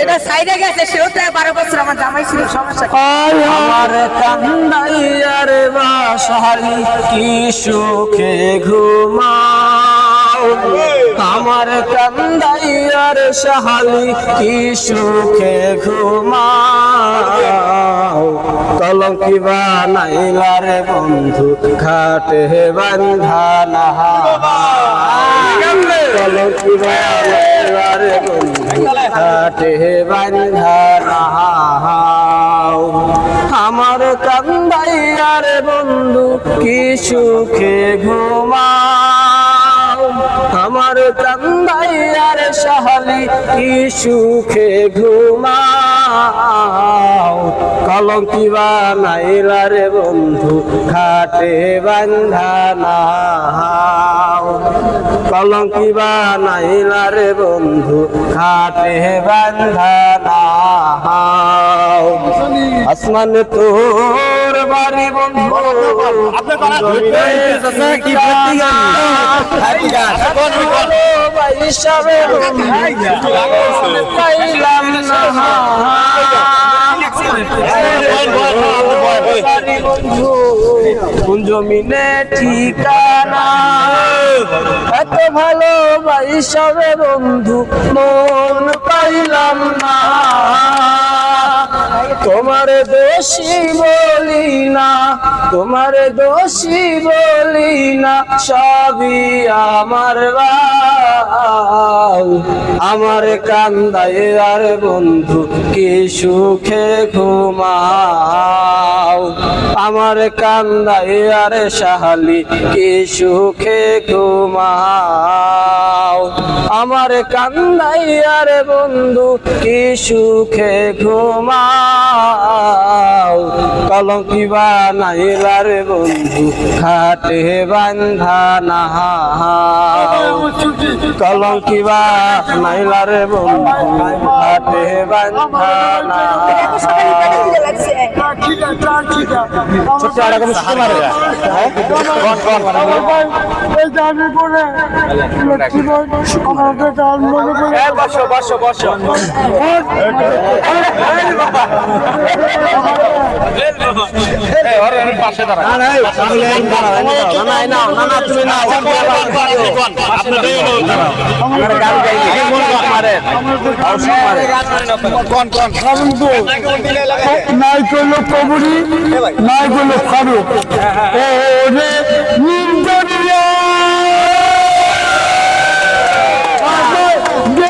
যেটা সাইডে গেছে সেও তো বারো বছর আমার জামাই ছিল সমস্যা কি? আমার কান্দাইয়ার বাসালি কি সুখে ঘুমাও। আমার কান্দাইয়ার সাহালি কি সুখে ঘুমাও। কলঙ্কি বানাইলার বন্ধু ঘাটে বান্ধানা কলঙ্কি বানাইলার বন্ধু ঘাটে বান্ধানা আমার কান্দাইয়ার বন্ধু, কি সুখে ঘুমাও। আমার কান্দাইয়ার সাহালি কি সুখে ঘুমাও। কলঙ্কি বানাইলার বন্ধু? খাটে বান্ধানা কলঙ্কি বানাইলার বন্ধু? খাটে বান্ধানা আসমান তোর বাড়ি বন্ধু। কি পাইলাম না কোন জমিনে ঠিকানা? এত ভালো বাইসাবে বন্ধু মন পাইলাম না। তোমার দোষী তোমার দোষী বলি না, সবই আমার আমার কান্দায় আর বন্ধু, কি সুখে ঘুমাও। আমার কান্দায় আর সাহালি কি সুখে ঘুমাও। আমার কান্দাই আর বন্ধু, কি সুখে ঘুমাও। বন্ধু খাটে বান্ধানা কলঙ্কি বানাইলার বন্ধু খাটে বান্ধানা ছোট্ট একটা কোনো সুতো মারে না। কোন, কোন, কোন? এই গানে পড়ে লক্ষ্মী আমাদের গান মনে পড়ে এই বসো, বসো, বসো। এই, ওর ওর পাশে দাঁড়া। না, না, এই, এই, দাঁড়াও, এই, দাঁড়াও। না, না, এই নাও, না, না, তুমি নাও। আমার গান গাইলে, কে কোন গান মারে? আর সব মারে। নাই করল কবরি নাই করল ফারুক। রে নিন্দা